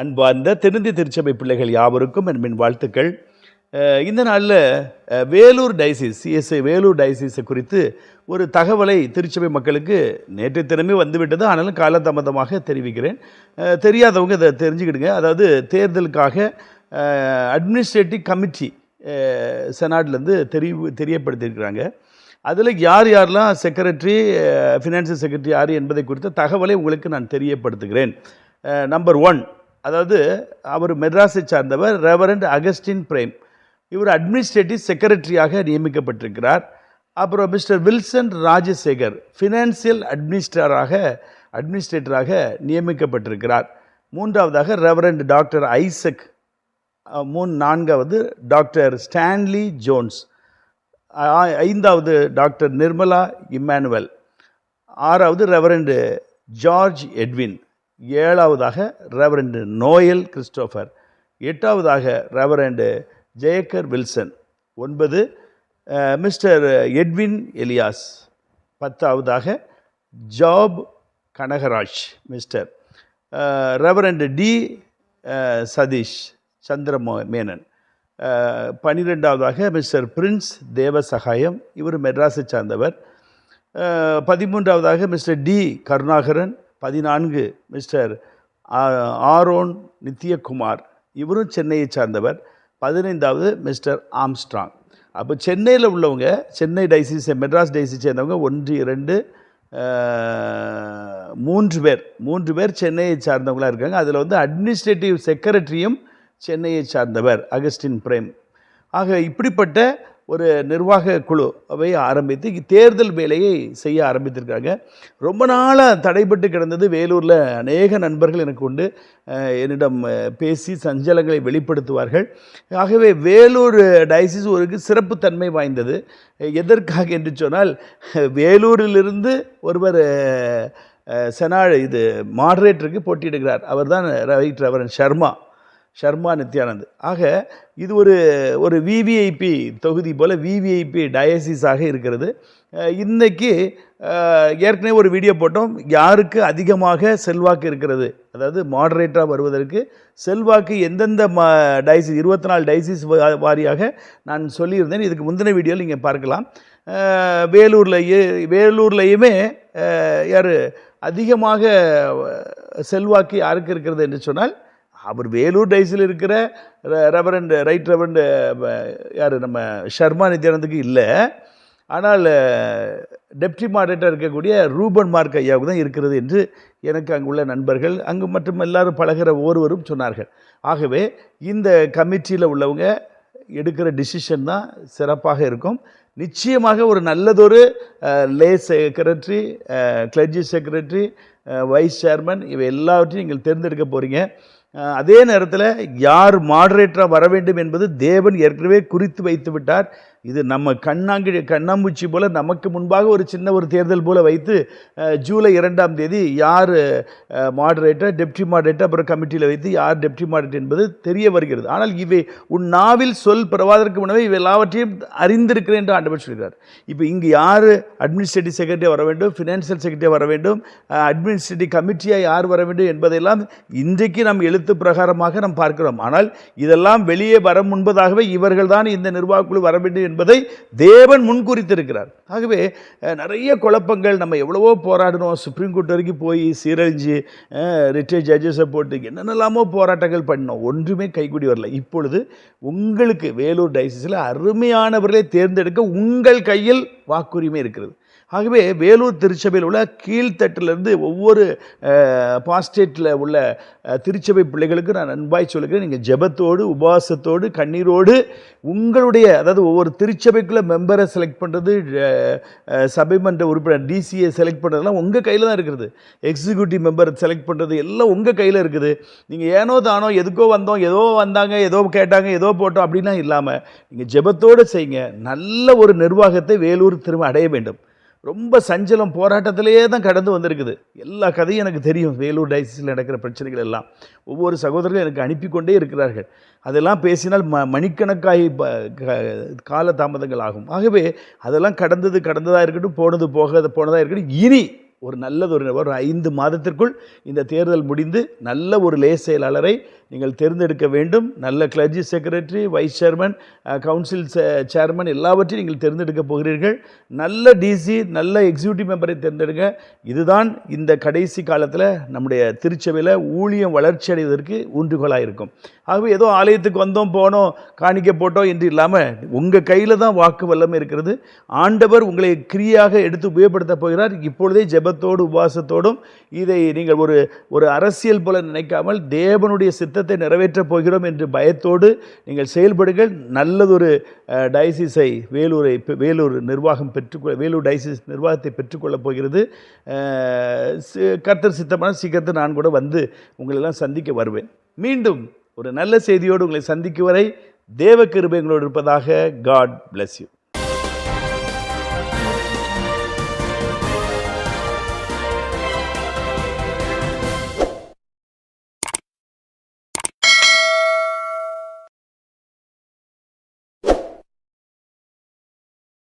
அன்பார்ந்த திருந்தி திருச்சபை பிள்ளைகள் யாவருக்கும் என் வாழ்த்துக்கள். இந்த நாளில் வேலூர் டைசிஸ் சிஎஸ்ஐ வேலூர் டைசிஸை குறித்து ஒரு தகவலை திருச்சபை மக்களுக்கு நேற்று தினமே வந்துவிட்டது. ஆனாலும் காலதாமதமாக தெரிவிக்கிறேன். தெரியாதவங்க இதை தெரிஞ்சுக்கிடுங்க. அதாவது தேர்தலுக்காக அட்மினிஸ்ட்ரேட்டிவ் கமிட்டி செனாட்லேருந்து தெரிய தெரியப்படுத்தியிருக்கிறாங்க. அதில் யார் யாரெல்லாம் செக்ரட்டரி ஃபினான்சியல் செக்ரட்டரி யார் என்பதை குறித்த தகவலை உங்களுக்கு நான் தெரியப்படுத்துகிறேன். நம்பர் ஒன் அதாவது அவர் மெட்ராஸை சார்ந்தவர் ரெவரண்ட் அகஸ்டின் பிரேம் இவர் அட்மினிஸ்ட்ரேட்டிவ் செக்ரட்டரியாக நியமிக்கப்பட்டிருக்கிறார். அப்புறம் மிஸ்டர் வில்சன் ராஜசேகர் ஃபினான்சியல் அட்மினிஸ்டராக அட்மினிஸ்ட்ரேட்டராக நியமிக்கப்பட்டிருக்கிறார். மூன்றாவதாக ரெவரண்ட் டாக்டர் ஐசக் மூன் மூணு நான்காவது டாக்டர் ஸ்டான்லி ஜோன்ஸ் ஐந்தாவது டாக்டர் நிர்மலா இம்மானுவல் ஆறாவது ரெவரண்டு ஜார்ஜ் எட்வின் ஏழாவதாக ரெவரண்டு நோயல் கிறிஸ்டோஃபர் எட்டாவதாக ரெவரண்டு ஜெயக்கர் வில்சன். ஒன்பது mister Edwin Elias. பத்தாவதாக Job Kanagaraj mister. Reverend D Satish Chandramo Menon. பன்னிரெண்டாவதாக mister Prince Devasahayam இவர் மெட்ராஸை சார்ந்தவர். பதிமூன்றாவதாக மிஸ்டர் டி கருணாகரன். பதினான்கு மிஸ்டர் ஆ- ஆரோன் நித்யகுமார். இவரும் சென்னையை சார்ந்தவர். பதினைந்தாவது மிஸ்டர் ஆம்ஸ்ட்ராங். அப்போ சென்னையில் உள்ளவங்க சென்னை டைசிஸ் மெட்ராஸ் டைசிஸ் சேர்ந்தவங்க ஒன்று இரண்டு மூன்று பேர். மூன்று பேர் சென்னையை சார்ந்தவங்களாக இருக்காங்க. அதில் வந்து அட்மினிஸ்ட்ரேட்டிவ் செக்ரட்டரியும் சென்னையை சார்ந்தவர் அகஸ்டின் பிரேம். ஆக இப்படிப்பட்ட ஒரு நிர்வாக குழுவை ஆரம்பித்து தேர்தல் வேலையை செய்ய ஆரம்பித்திருக்காங்க. ரொம்ப நாளாக தடைபட்டு கிடந்தது வேலூரில் அநேக நண்பர்கள் எனக்கு உண்டு. என்னிடம் பேசி சஞ்சலங்களை வெளிப்படுத்துவார்கள். ஆகவே வேலூர் டயசிஸ் ஒரு சிறப்புத்தன்மை வாய்ந்தது. எதற்காக என்று சொன்னால் வேலூரிலிருந்து ஒருவர் செனா இது மாடரேட்டருக்கு போட்டியிடுகிறார். அவர் தான் ரைட் ரெவரன் சர்மா ஷர்மா நித்யானந்த். ஆக இது ஒரு ஒரு விவிஐபி தொகுதி போல் விவிஐபி டயசிஸாக இருக்கிறது. இன்றைக்கி ஏற்கனவே ஒரு வீடியோ போட்டோம். யாருக்கு அதிகமாக செல்வாக்கு இருக்கிறது? அதாவது மாடரேட்டராக வருவதற்கு செல்வாக்கு எந்தெந்த மா டயசிஸ் இருபத்தி நாலு டயசிஸ் வாரியாக நான் சொல்லியிருந்தேன். இதுக்கு முந்தின வீடியோவில் நீங்கள் பார்க்கலாம். வேலூர்லேயே வேலூர்லேயுமே வேலூர்லையுமே யார் அதிகமாக செல்வாக்கு யாருக்கு இருக்கிறது என்று சொன்னால் அவர் வேலூர் டைஸில் இருக்கிற ரெவரண்ட் ரைட் ரெவரண்ட் யார் நம்ம ஷர்மா நித்யானந்துக்கு இல்லை. ஆனால் டெப்டி மாடரேட்டர் இருக்கக்கூடிய ரூபன் மார்க் ஐயாவுக்கு தான் இருக்கிறது என்று எனக்கு அங்குள்ள நண்பர்கள் அங்கு மற்றும் எல்லாரும் பழகிற ஒருவரும் சொன்னார்கள். ஆகவே இந்த கமிட்டியில் உள்ளவங்க எடுக்கிற டிசிஷன் தான் சிறப்பாக இருக்கும். நிச்சயமாக ஒரு நல்லதொரு lay secretary clergy secretary vice chairman இவை எல்லாவற்றையும் நீங்கள் தேர்ந்தெடுக்க போகிறீங்க அதே நேரத்தில் யார் மாடரேட்டராக வர வேண்டும் என்பது தேவன் ஏற்கனவே குறித்து வைத்து விட்டார் இது நம்ம கண்ணாங்கி கண்ணாம்பூச்சி போல் நமக்கு முன்பாக ஒரு சின்ன ஒரு தேர்தல் போல் வைத்து ஜூலை இரண்டாம் தேதி யார் மாடரேட்டர் டெப்டி மாடரேட்டர் அப்புறம் கமிட்டியில் வைத்து யார் டெப்டி மாடரேட்டர் என்பது தெரிய வருகிறது. ஆனால் இவை உன் நாவில் சொல் பிறவாதற்கு முன்னவே இவை எல்லாவற்றையும் அறிந்திருக்கிறேன் என்று ஆண்டவர் சொல்கிறார். இப்போ இங்கு யார் அட்மினிஸ்ட்ரேட்டிவ் செக்ரட்டரி வர வேண்டும் ஃபினான்ஷியல் செக்ரட்டரி வர வேண்டும் அட்மினிஸ்ட்ரேட்டிவ் கமிட்டியாக யார் வர வேண்டும் என்பதெல்லாம் இன்றைக்கு நாம் எழுத்து பிரகாரமாக நாம் பார்க்கிறோம். ஆனால் இதெல்லாம் வெளியே வர முன்பதாகவே இவர்கள் தான் இந்த நிர்வாகக்குழு வர வேண்டும் என்பதை தேவன் முன்குறித்திருக்கிறார். ஆகவே நிறைய குழப்பங்கள் நம்ம எவ்வளவோ போராடினோம் சுப்ரீம் கோர்ட் வரைக்கும் போய் சீரழிஞ்சு ரிட்டையர் ஜட்ஜஸை போட்டு என்னென்னலாமோ போராட்டங்கள் பண்ணோம் ஒன்றுமே கைக்குடி வரல. இப்பொழுது உங்களுக்கு வேலூர் டைசிஸில் அருமையானவர்களை தேர்ந்தெடுக்க உங்கள் கையில் வாக்குரிமை இருக்கிறது. ஆகவே வேலூர் திருச்சபையில் உள்ள கீழ்த்தட்டிலிருந்து ஒவ்வொரு பாஸ்டேட்டில் உள்ள திருச்சபை பிள்ளைகளுக்கு நான் அன்பாய் சொல்லுகிறேன் நீங்கள் ஜெபத்தோடு உபவாசத்தோடு கண்ணீரோடு உங்களுடைய அதாவது ஒவ்வொரு திருச்சபைக்குள்ளே மெம்பரை செலக்ட் பண்ணுறது சபைமன்ற உறுப்பினர் டிசிஏ செலக்ட் பண்ணுறதுலாம் உங்கள் கையில் தான் இருக்கிறது எக்ஸிக்யூட்டிவ் மெம்பர் செலக்ட் பண்ணுறது எல்லாம் உங்கள் கையில் இருக்குது. நீங்கள் ஏனோ தானோ எதுக்கோ வந்தோம் ஏதோ வந்தாங்க ஏதோ கேட்டாங்க ஏதோ போட்டோம் அப்படின்லாம் இல்லாமல் நீங்கள் ஜெபத்தோடு செய்யுங்க. நல்ல ஒரு நிர்வாகத்தை வேலூர் திரும்ப அடைய வேண்டும். ரொம்ப சஞ்சலம் போராட்டத்திலேயே தான் கடந்து வந்திருக்குது. எல்லா கதையும் எனக்கு தெரியும். வேலூர் டைசிஸில் நடக்கிற பிரச்சனைகள் எல்லாம். ஒவ்வொரு சகோதரர்களும் எனக்கு அனுப்பி கொண்டே இருக்கிறார்கள். அதெல்லாம் பேசினால் ம மணிக்கணக்காகி ப- க- கால தாமதங்கள் ஆகும். ஆகவே அதெல்லாம் கடந்தது கடந்ததாக இருக்கட்டும் போனது போகாத போனதாக இருக்கட்டும் இனி ஒரு நல்லது ஒரு ஒரு ஐந்து மாதத்திற்குள் இந்த தேர்தல் முடிந்து நல்ல ஒரு லே செயலாளரை நீங்கள் தேர்ந்தெடுக்க வேண்டும். நல்ல clergy secretary vice chairman council chairman எல்லாவற்றையும் நீங்கள் தேர்ந்தெடுக்க போகிறீர்கள். நல்ல டிசி நல்ல எக்ஸிக்யூட்டிவ் மெம்பரை தேர்ந்தெடுங்க. இதுதான் இந்த கடைசி காலத்தில் நம்முடைய திருச்சபையில் ஊழியம் வளர்ச்சி அடைவதற்கு ஊன்றுகோலாக இருக்கும் ஆகவே ஏதோ ஆலயத்துக்கு வந்தோம் போனோம் காணிக்க போட்டோம் என்று இல்லாமல் உங்கள் கையில் தான் வாக்கு வல்லமை இருக்கிறது. ஆண்டவர் உங்களை கிரியாக எடுத்து உபயோகப்படுத்த போகிறார். இப்பொழுதே ஜெபத்தோடு உபாசத்தோடும் இதை நீங்கள் ஒரு ஒரு அரசியல் போல நினைக்காமல் தேவனுடைய சித்தத்தை நிறைவேற்றப் போகிறோம் என்று பயத்தோடு நீங்கள் செயல்படுங்கள். நல்லதொரு டைசிஸை வேலூரை வேலூர் நிர்வாகம் பெற்றுக்கொள்ள வேலூர் டைசிஸ் நிர்வாகத்தை பெற்றுக்கொள்ளப் போகிறது. சி- கர்த்தர் சித்தமான சீக்கிரத்தில் நான் கூட வந்து உங்களெல்லாம் சந்திக்க வருவேன். மீண்டும் ஒரு நல்ல செய்தியோடு உங்களை சந்திக்கும் வரை தேவ கிருபைங்களோடு இருப்பதாக காட் பிளஸ் யூ